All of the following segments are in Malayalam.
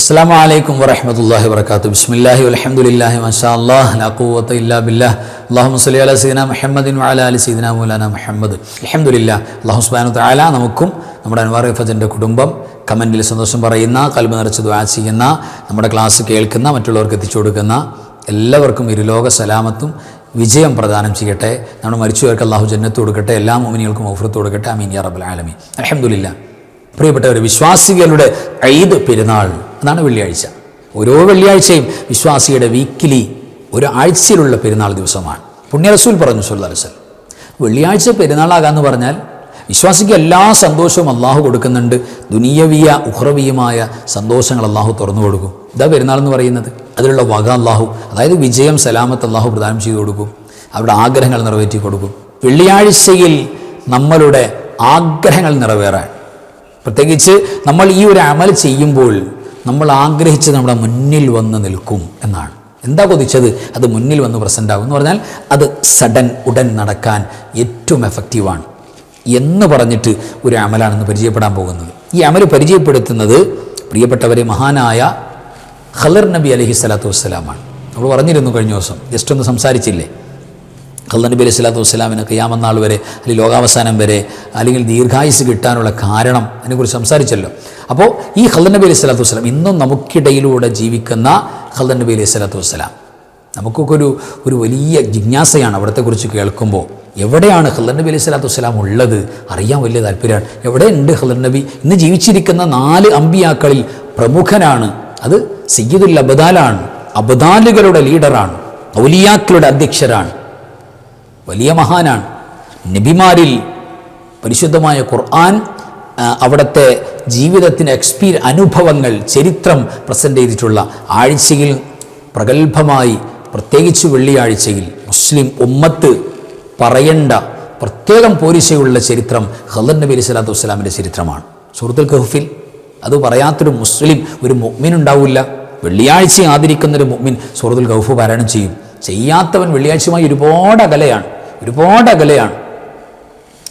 അസ്സാം വലൈക്കും വറഹമത്തല്ലാഹി വർക്കാത്തു ബിസ്മില്ലാഹി അലഹമുല്ലാഹി മഷാ അല്ലാഹ് ലാ ഖുവത ഇല്ലാ ബില്ലാഹ്. അല്ലാഹു സല്ലി അലാ സീദന മുഹമ്മദിൻ വഅല അലി സീദന മൗലാന മുഹമ്മദ്. അൽഹംദുലില്ലാ. അല്ലാഹു സുബ്ഹാനഹു താല നമുക്കും നമ്മുടെ അൻവാർ ഫജന്റെ കുടുംബം കമന്റിൽ സന്തോഷം പറയുന്ന കൽബ് നിറച്ച് ദുആ ചെയ്യുന്ന നമ്മുടെ ക്ലാസ് കേൾക്കുന്ന മറ്റുള്ളവർക്ക് എത്തിച്ചു കൊടുക്കുന്ന എല്ലാവർക്കും ഇരുലോക സലാമത്തും വിജയം പ്രദാനം ചെയ്യട്ടെ. നമ്മുടെ മരിച്ചുപോയർക്ക് അള്ളാഹു ജന്നത്ത് കൊടുക്കട്ടെ. എല്ലാ മോമിനികൾക്കും ഓഫറത്ത് കൊടുക്കട്ടെ. അമീൻ യാ ആലമീൻ. അൽഹംദുലില്ലാ. പ്രിയപ്പെട്ടവർ വിശ്വാസികളുടെ ഐദ് പെരുന്നാൾ അതാണ് വെള്ളിയാഴ്ച. ഓരോ വെള്ളിയാഴ്ചയും വിശ്വാസിയുടെ വീക്കിലി ഒരു ആഴ്ചയിലുള്ള പെരുന്നാൾ ദിവസമാണ്. പുണ്യറസൂൽ പറഞ്ഞു സുല്ലാസ്വൽ വെള്ളിയാഴ്ച പെരുന്നാളാകാന്ന് പറഞ്ഞാൽ വിശ്വാസിക്ക് എല്ലാ സന്തോഷവും അള്ളാഹു കൊടുക്കുന്നുണ്ട്. ദുനിയവിയ ഉഹ്റവിയുമായ സന്തോഷങ്ങൾ അള്ളാഹു തുറന്നു കൊടുക്കും. ഇതാ പെരുന്നാൾ എന്ന് പറയുന്നത്. അതിലുള്ള വക അള്ളാഹു അതായത് വിജയം സലാമത്ത് അള്ളാഹു പ്രദാനം ചെയ്തു കൊടുക്കും. അവരുടെ ആഗ്രഹങ്ങൾ നിറവേറ്റി കൊടുക്കും. വെള്ളിയാഴ്ചയിൽ നമ്മളുടെ ആഗ്രഹങ്ങൾ നിറവേറാൻ പ്രത്യേകിച്ച് നമ്മൾ ഈ ഒരു അമൽ ചെയ്യുമ്പോൾ നമ്മൾ ആഗ്രഹിച്ച് നമ്മുടെ മുന്നിൽ വന്ന് നിൽക്കും എന്നാണ്. എന്താ കൊതിച്ചത്? അത് മുന്നിൽ വന്ന് പ്രസന്റ് ആകും എന്ന് പറഞ്ഞാൽ അത് സഡൻ ഉടൻ നടക്കാൻ ഏറ്റവും എഫക്റ്റീവാണ് എന്ന് പറഞ്ഞിട്ട് ഒരു അമലാണെന്ന് പരിചയപ്പെടാൻ പോകുന്നത്. ഈ അമൽ പരിചയപ്പെടുത്തുന്നത് പ്രിയപ്പെട്ടവരെ മഹാനായ ഖലർ നബി അലഹി സ്വലാത്തു വസ്സലാമാണ്. നമ്മൾ പറഞ്ഞിരുന്നു കഴിഞ്ഞ ദിവസം ജസ്റ്റ് ഒന്ന് സംസാരിച്ചില്ലേ? ഖല്ല നബി അലൈഹി സ്വലാത്തു വസ്സലാമിന് കയ്യാമന്നാൾ വരെ അല്ലെങ്കിൽ ലോകാവസാനം വരെ അല്ലെങ്കിൽ ദീർഘായുസ് കിട്ടാനുള്ള കാരണം അതിനെക്കുറിച്ച് സംസാരിച്ചല്ലോ. അപ്പോൾ ഈ ഖല്ല നബി അലൈഹി സ്വലാത്തു വസ്സലാം ഇന്നും നമുക്കിടയിലൂടെ ജീവിക്കുന്ന ഖല്ല നബി അലൈഹി സ്വലാത്തു വസ്സലാം. നമുക്കൊക്കെ ഒരു ഒരു വലിയ ജിജ്ഞാസയാണ് അവിടത്തെക്കുറിച്ച് കേൾക്കുമ്പോൾ. എവിടെയാണ് ഖല്ലർ നബി അലൈഹി സ്വലാത്തു വസ്സലാം ഉള്ളത്? അറിയാൻ വലിയ താല്പര്യമാണ്. എവിടെയുണ്ട് ഖല്ലർ നബി? ഇന്ന് ജീവിച്ചിരിക്കുന്ന നാല് അമ്പിയാക്കളിൽ പ്രമുഖനാണ്. അത് സയ്യിദുൽ അബദാലാണ്. അബദാലുകളുടെ ലീഡറാണ് ഔലിയാക്കളുടെ അധ്യക്ഷരാണ്. വലിയ മഹാനാണ്. നബിമാരിൽ പരിശുദ്ധമായ ഖുർആൻ അവിടുത്തെ ജീവിതത്തിന് എക്സ്പീരി അനുഭവങ്ങൾ ചരിത്രം പ്രസന്റ് ചെയ്തിട്ടുള്ള ആഴ്ചയിൽ പ്രഗത്ഭമായി പ്രത്യേകിച്ച് വെള്ളിയാഴ്ചയിൽ മുസ്ലിം ഉമ്മത്ത് പറയേണ്ട പ്രത്യേകം പോരിശയുള്ള ചരിത്രം ഖല്ലർ നബി അലൈഹി സ്വലാത്തു വസ്സലാമിന്റെ ചരിത്രമാണ്. സുഹൃത്തുൽ ഖഹുഫിൽ അത് പറയാത്തൊരു മുസ്ലിം ഒരു മുഅ്മിൻ ഉണ്ടാവില്ല. വെള്ളിയാഴ്ച ആദരിക്കുന്നൊരു ഒരു സുഹൃത്തുൽ ഗൗഫ് പാരായണം ചെയ്യും. ചെയ്യാത്തവൻ വെള്ളിയാഴ്ചയുമായി ഒരുപാട് അകലെയാണ്. ഒരുപാട് അകലെയാണ്.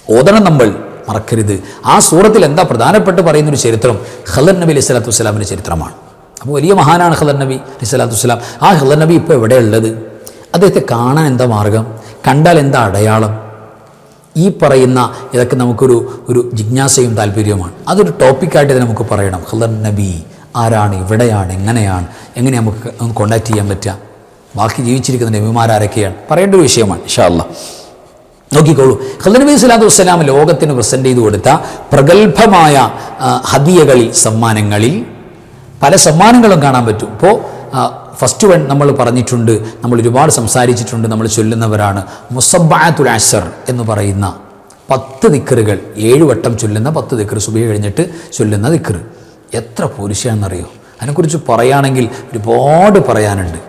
ഓതണം നമ്മൾ മറക്കരുത്. ആ സൂറത്തിൽ എന്താ പ്രധാനപ്പെട്ട് പറയുന്ന ഒരു ചരിത്രം? ഖലർ നബി അലൈഹി സ്വലാത്തു വസ്സലാമിന്റെ ചരിത്രമാണ്. അപ്പോൾ വലിയ മഹാനാണ് ഖലർ നബി അലൈഹി സ്വലാത്തു വസ്സലാം. ആ ഖലർ നബി ഇപ്പോൾ എവിടെയുള്ളത്? അദ്ദേഹത്തെ കാണാൻ എന്താ മാർഗം? കണ്ടാൽ എന്താ അടയാളം? ഈ പറയുന്ന ഇതൊക്കെ നമുക്കൊരു ഒരു ജിജ്ഞാസയും താല്പര്യവുമാണ്. അതൊരു ടോപ്പിക്കായിട്ട് നമുക്ക് പറയണം. ഖലർ നബി ആരാണ്? ഇവിടെയാണ്? എങ്ങനെയാണ്? എങ്ങനെ നമുക്ക് കോണ്ടാക്ട് ചെയ്യാൻ പറ്റുക? ബാക്കി ജീവിച്ചിരിക്കുന്ന നബിമാരാരൊക്കെയാണ്. പറയേണ്ട ഒരു വിഷയമാണ് ഇഷാ അള്ളാഹ് നോക്കിക്കോളൂ. ഖലനബി നബി സ്വലാത്തു വസ്സലാം ലോകത്തിന് പ്രസന്റ് ചെയ്തു കൊടുത്ത പ്രഗത്ഭമായ ഹദിയകളിൽ സമ്മാനങ്ങളിൽ പല സമ്മാനങ്ങളും കാണാൻ പറ്റും. ഇപ്പോൾ ഫസ്റ്റ് വൺ നമ്മൾ പറഞ്ഞിട്ടുണ്ട് നമ്മൾ ഒരുപാട് സംസാരിച്ചിട്ടുണ്ട് നമ്മൾ ചൊല്ലുന്നവരാണ്. മുസബ്ബാത്തുൽ അഷർ എന്ന് പറയുന്ന പത്ത് ദിക്കറുകൾ ഏഴ് വട്ടം ചൊല്ലുന്ന പത്ത് ദിക്കർ സുബഹി കഴിഞ്ഞിട്ട് ചൊല്ലുന്ന ദിക്കർ എത്ര പുരുഷാണെന്നറിയോ അതിനെക്കുറിച്ച് പറയുകയാണെങ്കിൽ ഒരുപാട് പറയാനുണ്ട്.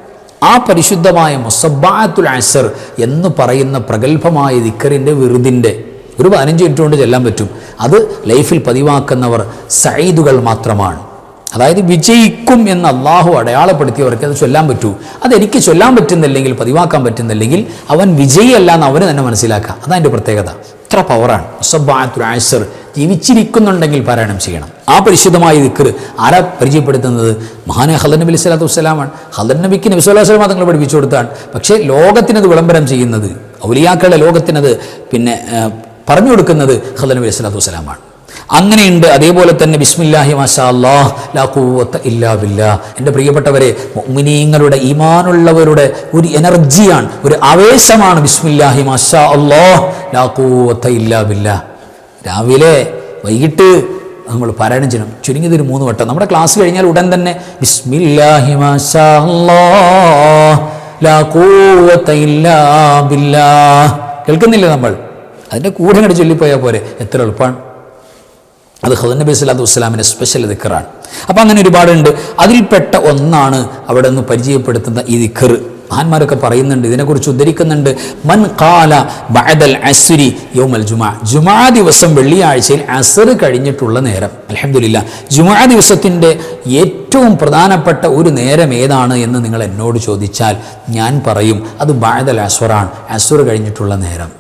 ആ പരിശുദ്ധമായ മുസബാത്തുൽ അസർ എന്ന് പറയുന്ന പ്രഗത്ഭമായ ദിക്കറിന്റെ വിറുതിന്റെ ഒരു പതിനഞ്ച് മിനിറ്റ് കൊണ്ട് ചെല്ലാൻ പറ്റും. അത് ലൈഫിൽ പതിവാക്കുന്നവർ സൈദുകൾ മാത്രമാണ്. അതായത് വിജയിക്കും എന്ന് അള്ളാഹു അടയാളപ്പെടുത്തിയവർക്ക് അത് ചൊല്ലാൻ പറ്റൂ. അതെനിക്ക് ചൊല്ലാൻ പറ്റുന്നില്ലെങ്കിൽ പതിവാക്കാൻ പറ്റുന്നില്ലെങ്കിൽ അവൻ വിജയിയല്ല എന്ന് അവന് തന്നെ മനസ്സിലാക്കാം. എന്റെ പ്രത്യേകത. ഇത്ര പവറാണ് മുസബാത്തുൽ അസർ ജീവിച്ചിരിക്കുന്നുണ്ടെങ്കിൽ പാരായണം ചെയ്യണം. ആ പരിശുദ്ധമായ ദിക്കർ ആരാ പരിചയപ്പെടുത്തുന്നത്? മഹാനെ ഹലർ നബി അലൈഹി സ്വലാത്തു വസ്സലാമാണ്. ഹലർ നബിക്ക് നബി സ്വലാഹു വസ്ലാം തങ്ങൾ പഠിപ്പിച്ചു കൊടുത്താണ്. പക്ഷേ ലോകത്തിനത് വിളംബരം ചെയ്യുന്നത് ഔലിയാക്കളുടെ ലോകത്തിനത് പിന്നെ പറഞ്ഞു കൊടുക്കുന്നത് ഹലർ നബി അലൈഹി സ്വലാത്തു വസ്സലാമാണ്. അങ്ങനെയുണ്ട്. അതേപോലെ തന്നെ ബിസ്മില്ലാഹി മാഷാ അല്ലാഹ് ലാ ഇല്ലാ ബില്ലാ എന്റെ പ്രിയപ്പെട്ടവരെ മുഅ്മിനീങ്ങളുടെ ഈമാനുള്ളവരുടെ ഒരു എനർജിയാണ് ഒരു ആവേശമാണ് ബിസ്മില്ലാഹി മാഷാ അല്ലാഹ് ലാ ഖുവത്ത ഇല്ലാ ബില്ലാ രാവിലെ വൈകിട്ട് നമ്മൾ പാരായണം ചെയ്യണം. ചുരുങ്ങിയത് ഒരു മൂന്ന് വട്ടം. നമ്മുടെ ക്ലാസ് കഴിഞ്ഞാൽ ഉടൻ തന്നെ കേൾക്കുന്നില്ല നമ്മൾ? അതിന്റെ കൂടെ അങ്ങോട്ട് ചൊല്ലിപ്പോയാൽ പോരെ. എത്ര എളുപ്പമാണ് അത് ഖദർ നബി സ്വലാത്തു വസ്സലാമിന്റെ സ്പെഷ്യൽ ദിക്കറാണ് അപ്പോൾ അങ്ങനെ ഒരുപാടുണ്ട്. അതിൽപ്പെട്ട ഒന്നാണ് അവിടെ നിന്ന് പരിചയപ്പെടുത്തുന്ന ഈ ദിക്കർ മഹാന്മാരൊക്കെ പറയുന്നുണ്ട് ഇതിനെക്കുറിച്ച് ഉദ്ധരിക്കുന്നുണ്ട്. മൻ കാല ബഅദൽ അസ്രി യൗമൽ ജുമാ. ജുമാ ദിവസം വെള്ളിയാഴ്ചയിൽ അസർ കഴിഞ്ഞിട്ടുള്ള നേരം. അലഹമില്ല ജുമാ ദിവസത്തിന്റെ ഏറ്റവും പ്രധാനപ്പെട്ട ഒരു നേരം ഏതാണ് എന്ന് നിങ്ങൾ എന്നോട് ചോദിച്ചാൽ ഞാൻ പറയും അത് ബഅദൽ അസ്വറാണ് അസുർ കഴിഞ്ഞിട്ടുള്ള നേരം.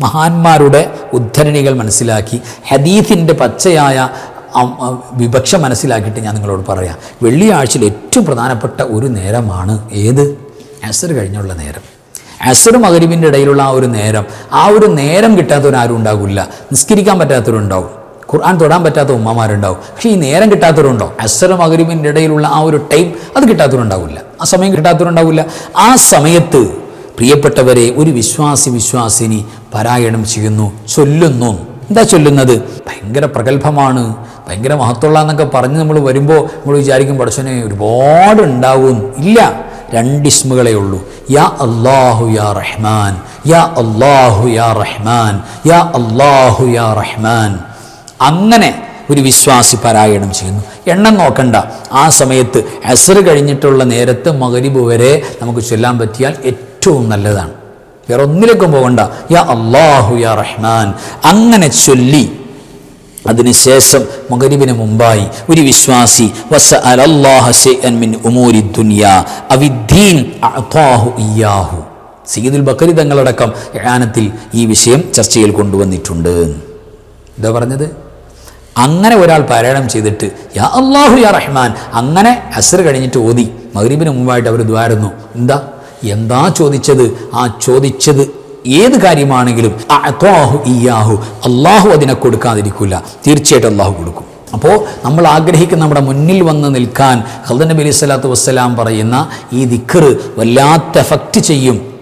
മഹാന്മാരുടെ ഉദ്ധരണികൾ മനസ്സിലാക്കി. ഹദീഫിന്റെ പച്ചയായ വിവക്ഷ മനസ്സിലാക്കിയിട്ട് ഞാൻ നിങ്ങളോട് പറയാം. വെള്ളിയാഴ്ചയിൽ ഏറ്റവും പ്രധാനപ്പെട്ട ഒരു നേരമാണ് ഏത്? അസർ കഴിഞ്ഞുള്ള നേരം. അസർ മകരിവിന്റെ ഇടയിലുള്ള ആ ഒരു നേരം. ആ ഒരു നേരം കിട്ടാത്തവരാരും ഉണ്ടാകില്ല നിസ്കരിക്കാൻ പറ്റാത്തവരുണ്ടാവും. ഖുർആൻ തൊടാൻ പറ്റാത്ത ഉമ്മമാരുണ്ടാവും. പക്ഷേ ഈ നേരം കിട്ടാത്തവരുണ്ടോ? അസർ മകരിവിന്റെ ഇടയിലുള്ള ആ ഒരു ടൈം അത് കിട്ടാത്തവരുണ്ടാവില്ല. ആ സമയം കിട്ടാത്തവരുണ്ടാവില്ല. ആ സമയത്ത് പ്രിയപ്പെട്ടവരെ ഒരു വിശ്വാസി വിശ്വാസിനി പാരായണം ചെയ്യുന്നു ചൊല്ലുന്നു. എന്താ ചൊല്ലുന്നത്? ഭയങ്കര പ്രഗത്ഭമാണ്. ഭയങ്കര മഹത്വമുള്ള എന്നൊക്കെ പറഞ്ഞ് നമ്മൾ വരുമ്പോൾ നമ്മൾ വിചാരിക്കും പടച്ചനെ ഒരുപാട് ഉണ്ടാവും ഇല്ല രണ്ട് ഇസ്മുകളേ ഉള്ളൂ. യാ അള്ളാഹു യാ റഹ്മാൻ യാ അള്ളാഹു യാ റഹ്മാൻ യാ അള്ളാഹു യാ റഹ്മാൻ. അങ്ങനെ ഒരു വിശ്വാസി പാരായണം ചെയ്യുന്നു. എണ്ണം നോക്കണ്ട. ആ സമയത്ത് അസർ കഴിഞ്ഞിട്ടുള്ള നേരത്ത് മകരിബ് വരെ നമുക്ക് ചൊല്ലാൻ പറ്റിയാൽ ഏറ്റവും നല്ലതാണ്. വേറെ ഒന്നിലേക്കും പോകണ്ട. യാ അള്ളാഹു യാ റഹ്മാൻ. അങ്ങനെ ചൊല്ലി അതിനുശേഷം മകരിവിന് മുമ്പായി ഒരു വിശ്വാസി വസ മിൻ ഉമൂരി ദുനിയാ ഇയ്യാഹു. സയ്യിദുൽ ബക്കരി തങ്ങളടക്കം യാനത്തിൽ ഈ വിഷയം ചർച്ചയിൽ കൊണ്ടുവന്നിട്ടുണ്ട്. എന്താ പറഞ്ഞത്? അങ്ങനെ ഒരാൾ പാരായണം ചെയ്തിട്ട് യാ അല്ലാഹു യാ റഹ്മാൻ അങ്ങനെ അസർ കഴിഞ്ഞിട്ട് ഓതി. മഗ്രീബിന് മുമ്പായിട്ട് അവർ ദ്വാരുന്നു. എന്താ? എന്താ ചോദിച്ചത്? ആ ചോദിച്ചത് ഏത് കാര്യമാണെങ്കിലും അത്വാഹു ഇയാഹു അള്ളാഹു അതിനെ കൊടുക്കാതിരിക്കില്ല തീർച്ചയായിട്ടും അള്ളാഹു കൊടുക്കും. അപ്പോൾ നമ്മൾ ആഗ്രഹിക്കുന്ന നമ്മുടെ മുന്നിൽ വന്ന് നിൽക്കാൻ ഹൽദ നബി അലൈഹി സ്വലാത്തു വസ്സലാം പറയുന്ന ഈ ദിക്കർ വല്ലാത്ത എഫക്റ്റ് ചെയ്യും.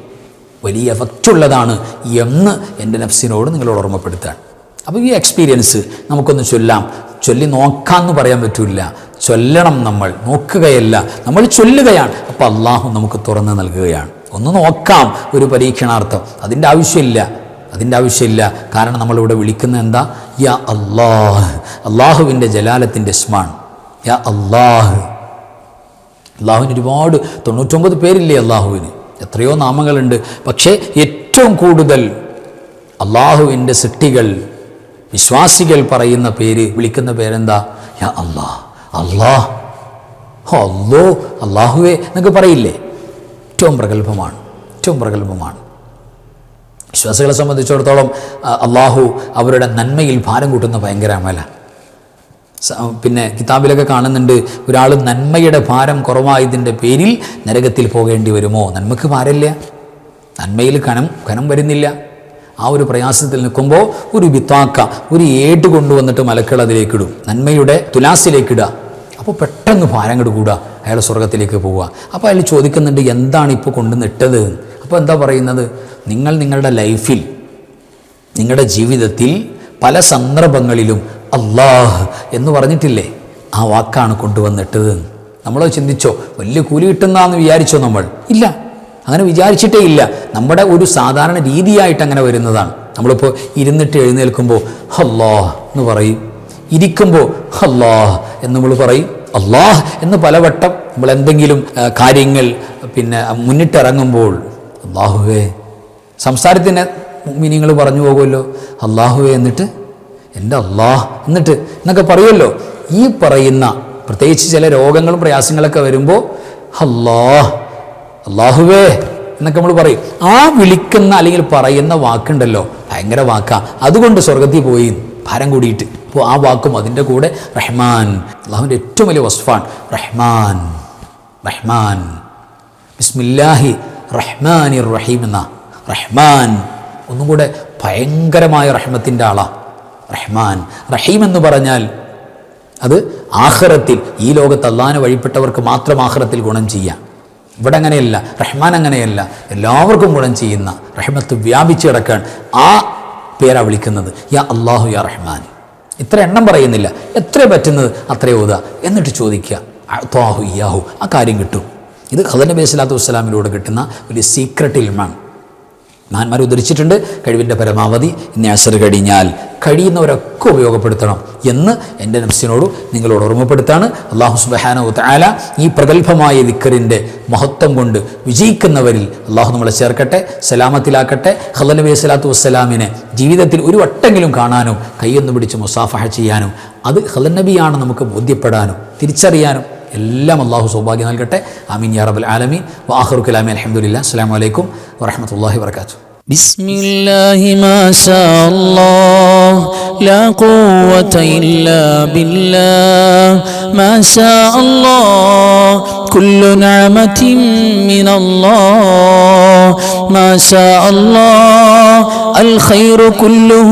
വലിയ എഫക്റ്റ് ഉള്ളതാണ് എന്ന് എന്റെ നഫ്സിനോട് നിങ്ങളോട് ഓർമ്മപ്പെടുത്താൻ അപ്പോൾ ഈ എക്സ്പീരിയൻസ് നമുക്കൊന്ന് ചൊല്ലാം. ചൊല്ലി നോക്കാമെന്ന് പറയാൻ പറ്റില്ല ചൊല്ലണം നമ്മൾ. നോക്കുകയല്ല. നമ്മൾ ചൊല്ലുകയാണ്. അപ്പോൾ അള്ളാഹു നമുക്ക് തുറന്ന് നൽകുകയാണ്. ഒന്ന് നോക്കാം ഒരു പരീക്ഷണാർത്ഥം. അതിന്റെ ആവശ്യമില്ല. അതിന്റെ ആവശ്യമില്ല. കാരണം നമ്മളിവിടെ വിളിക്കുന്ന എന്താ? യാ അള്ളാഹ് അള്ളാഹുവിന്റെ ജലാലത്തിന്റെ സ്മാൺ യാ അള്ളാഹ് അള്ളാഹുവിന് ഒരുപാട് തൊണ്ണൂറ്റൊമ്പത് പേരില്ലേ അള്ളാഹുവിന് എത്രയോ നാമങ്ങളുണ്ട്. പക്ഷേ ഏറ്റവും കൂടുതൽ അള്ളാഹുവിന്റെ സൃഷ്ടികൾ വിശ്വാസികൾ പറയുന്ന പേര് വിളിക്കുന്ന പേരെന്താ? യാ അള്ളാഹ് അള്ളാഹ് അല്ലോ അള്ളാഹുവേ എന്നൊക്കെ പറയില്ലേ? ഏറ്റവും പ്രഗത്ഭമാണ് ഏറ്റവും പ്രഗത്ഭമാണ്. വിശ്വാസികളെ സംബന്ധിച്ചിടത്തോളം അള്ളാഹു അവരുടെ നന്മയിൽ ഭാരം കൂട്ടുന്ന ഭയങ്കര അമല. പിന്നെ കിതാബിലൊക്കെ കാണുന്നുണ്ട് ഒരാൾ നന്മയുടെ ഭാരം കുറവായതിന്റെ പേരിൽ നരകത്തിൽ പോകേണ്ടി വരുമോ? നന്മക്ക് ഭാരമില്ല. നന്മയിൽ കനം കനം വരുന്നില്ല. ആ ഒരു പ്രയാസത്തിൽ നിൽക്കുമ്പോൾ ഒരു വിത്താക്ക ഒരു ഏട്ട് കൊണ്ടുവന്നിട്ട് മലക്കൾ അതിലേക്ക് ഇടും. നന്മയുടെ തുലാസിലേക്ക് ഇടുക. അപ്പോൾ പെട്ടെന്ന് ഭാരം കണ്ട് കൂടുക അയാൾ സ്വർഗത്തിലേക്ക് പോവുക. അപ്പോൾ അയാൾ ചോദിക്കുന്നുണ്ട് എന്താണ് ഇപ്പോൾ കൊണ്ടുവന്നിട്ടത് അപ്പോൾ എന്താ പറയുന്നത്? നിങ്ങൾ നിങ്ങളുടെ ലൈഫിൽ നിങ്ങളുടെ ജീവിതത്തിൽ പല സന്ദർഭങ്ങളിലും അള്ളാഹ് എന്ന് പറഞ്ഞിട്ടില്ലേ? ആ വാക്കാണ് കൊണ്ടുവന്നിട്ടത് നമ്മൾ ചിന്തിച്ചോ വലിയ കൂലി കിട്ടുന്നതാന്ന് വിചാരിച്ചോ നമ്മൾ? ഇല്ല. അങ്ങനെ വിചാരിച്ചിട്ടേ ഇല്ല. നമ്മുടെ ഒരു സാധാരണ രീതിയായിട്ട് അങ്ങനെ വരുന്നതാണ്. നമ്മളിപ്പോൾ ഇരുന്നിട്ട് എഴുന്നേൽക്കുമ്പോൾ അല്ലാഹ് എന്ന് പറയും. ഇരിക്കുമ്പോൾ അല്ലാഹ് എന്ന് നമ്മൾ പറയും. അല്ലാഹ് എന്ന് പലവട്ടം നമ്മൾ എന്തെങ്കിലും കാര്യങ്ങൾ പിന്നെ മുന്നിട്ടിറങ്ങുമ്പോൾ അള്ളാഹുവേ സംസാരത്തിന് മീനിങ്ങൾ പറഞ്ഞു പോകുമല്ലോ. അള്ളാഹുവേ എന്നിട്ട് എന്റെ അള്ളാഹ് എന്നിട്ട് എന്നൊക്കെ പറയുമല്ലോ. ഈ പറയുന്ന പ്രത്യേകിച്ച് ചില രോഗങ്ങളും പ്രയാസങ്ങളൊക്കെ വരുമ്പോൾ അല്ലാഹ് അള്ളാഹുവേ എന്നൊക്കെ നമ്മൾ പറയും. ആ വിളിക്കുന്ന അല്ലെങ്കിൽ പറയുന്ന വാക്കുണ്ടല്ലോ ഭയങ്കര വാക്കാ. അതുകൊണ്ട് സ്വർഗത്തിൽ പോയി ഭാരം കൂടിയിട്ട്. അപ്പോൾ ആ വാക്കും അതിന്റെ കൂടെ റഹ്മാൻ. അള്ളാഹുവിന്റെ ഏറ്റവും വലിയ വസ്ഫാൻ റഹ്മാൻ റഹ്മാൻ. ബിസ്മില്ലാഹി റഹ്മാനിർ റഹീം എന്ന റഹ്മാൻ. ഒന്നും കൂടെ ഭയങ്കരമായ റഹ്മത്തിന്റെ ആളാ റഹ്മാൻ. റഹീം എന്ന് പറഞ്ഞാൽ അത് ആഹ്റത്തിൽ ഈ ലോകത്ത് അള്ളാഹിനെ വഴിപ്പെട്ടവർക്ക് മാത്രം ആഹ്റത്തിൽ ഗുണം ചെയ്യാം. ഇവിടെ അങ്ങനെയല്ല റഹ്മാൻ അങ്ങനെയല്ല എല്ലാവർക്കും ഗുണം ചെയ്യുന്ന റഹ്മത്ത് വ്യാപിച്ചു കിടക്കാൻ ആ പേരാണ് വിളിക്കുന്നത്. യാ അള്ളാഹു യാ റഹ്മാൻ. ഇത്ര എണ്ണം പറയുന്നില്ല. എത്ര പറ്റുന്നത്? അത്രേ ഓതുക. എന്നിട്ട് ചോദിക്കുക ത്വാഹു ഇയാഹു ആ കാര്യം കിട്ടും. ഇത് ഖദർ നബി സ്വലാത്തു വസ്സലാമിലൂടെ കിട്ടുന്ന ഒരു സീക്രട്ട് ഇൽമാണ്. മഹാന്മാർ ഉദ്ധരിച്ചിട്ടുണ്ട്. കഴിവിന്റെ പരമാവധി ഇന്ന് അസർ കഴിഞ്ഞാൽ കഴിയുന്നവരൊക്കെ ഉപയോഗപ്പെടുത്തണം എന്ന് എന്റെ നഫ്സിനോട് നിങ്ങളോട് ഓർമ്മപ്പെടുത്താണ്. അള്ളാഹു സുബഹാനോ താല ഈ പ്രഗത്ഭമായ ദിക്കറിന്റെ മഹത്വം കൊണ്ട് വിജയിക്കുന്നവരിൽ അള്ളാഹു നമ്മളെ ചേർക്കട്ടെ സലാമത്തിലാക്കട്ടെ ഖദർ നബി സ്വലാത്തു വസ്സലാമിനെ ജീവിതത്തിൽ ഒരു വട്ടെങ്കിലും കാണാനും കൈയൊന്നു പിടിച്ച് മുസാഫഹ ചെയ്യാനും അത് ഹലനബിയാണ് നബിയാണ് നമുക്ക് ബോധ്യപ്പെടാനും തിരിച്ചറിയാനും എല്ലാം അള്ളാഹു സൗഭാഗ്യം നൽകട്ടെ ആമീൻ യാ റബൽ ആലമീൻ വാഹുർ കലാമി അലഹമുല്ല അസ്സാം വലൈക്കും വറഹമത്തല്ലാഹി വർക്കാത്തു بسم الله ما شاء الله لا قوة إلا بالله ما شاء الله كل نعمة من الله ما شاء الله الخير كله